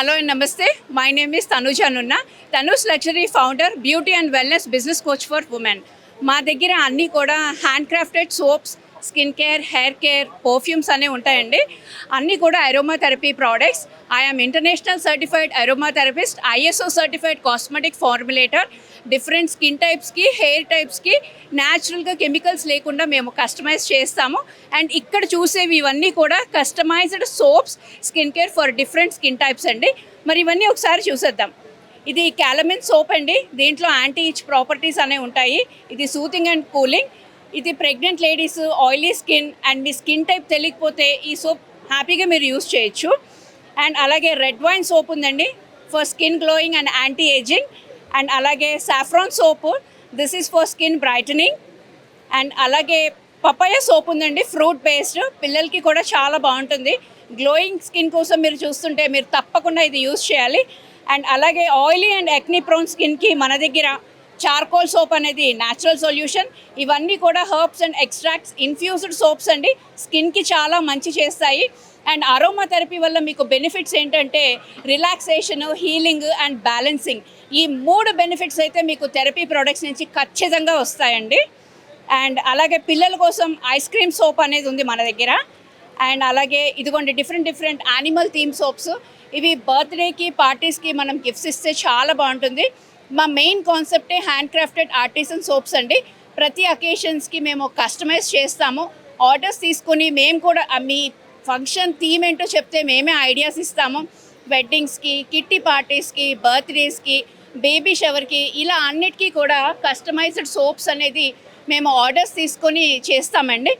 Hello and namaste. My name is Tanuja Nunna Tanuj luxury founder beauty and wellness business coach for women. మా దగ్గర అన్నీ కూడా handcrafted soaps skin care hair care perfumes అనేవి ఉంటాయండి. అన్నీ కూడా aromatherapy products I'm international certified aromatherapist ISO certified cosmetic formulator different skin టైప్స్కి hair టైప్స్కి న్యాచురల్గా కెమికల్స్ లేకుండా మేము కస్టమైజ్ చేస్తాము. అండ్ ఇక్కడ చూసేవి ఇవన్నీ కూడా customised soaps skin care for different skin types అండి. మరి ఇవన్నీ ఒకసారి చూసేద్దాం. ఇది క్యాలమిన్ సోప్ అండి. దీంట్లో యాంటీ ఇచ్ ప్రాపర్టీస్ అనేవి ఉంటాయి. ఇది సూతింగ్ అండ్ కూలింగ్ ఇది pregnant ladies oily skin and me skin type తెలియకపోతే ఈ సోప్ హ్యాపీగా మీరు యూస్ చేయొచ్చు. అండ్ అలాగే రెడ్ వైన్ సోప్ ఉందండి for skin glowing and anti ageing. And అలాగే saffron soap this is for skin brightening. And అలాగే పపాయ సోప్ ఉందండి ఫ్రూట్ బేస్డ్ పిల్లలకి కూడా చాలా బాగుంటుంది. గ్లోయింగ్ స్కిన్ కోసం మీరు చూస్తుంటే మీరు తప్పకుండా ఇది యూస్ చేయాలి. అండ్ అలాగే ఆయిలీ అండ్ ఎక్నీ ప్రోన్ స్కిన్కి మన దగ్గర చార్కోల్ సోప్ అనేది న్యాచురల్ సొల్యూషన్ ఇవన్నీ కూడా herbs and extracts infused soaps అండి. స్కిన్కి చాలా మంచి చేస్తాయి. అండ్ అరోమా థెరపీ వల్ల మీకు బెనిఫిట్స్ ఏంటంటే రిలాక్సేషన్ హీలింగ్ అండ్ బ్యాలెన్సింగ్ ఈ మూడు బెనిఫిట్స్ అయితే మీకు థెరపీ ప్రోడక్ట్స్ నుంచి ఖచ్చితంగా వస్తాయండి. అండ్ అలాగే పిల్లల కోసం ఐస్ క్రీమ్ సోప్ అనేది ఉంది మన దగ్గర. అండ్ అలాగే ఇదిగోండి different different animal theme soaps ఇవి బర్త్డేకి పార్టీస్కి మనం గిఫ్ట్స్ ఇస్తే చాలా బాగుంటుంది. మా మెయిన్ కాన్సెప్టే హ్యాండ్ క్రాఫ్టెడ్ ఆర్టిసన్ సోప్స్ అండి. ప్రతి అకేషన్స్కి మేము కస్టమైజ్ చేస్తాము. ఆర్డర్స్ తీసుకొని మేము కూడా మీ ఫంక్షన్ థీమ్ ఏంటో చెప్తే మేమే ఐడియాస్ ఇస్తాము. వెడ్డింగ్స్కి కిట్టి పార్టీస్కి బర్త్డేస్కి బేబీ షవర్కి ఇలా అన్నిటికీ కూడా కస్టమైజ్డ్ సోప్స్ అనేది మేము ఆర్డర్స్ తీసుకొని చేస్తామండి.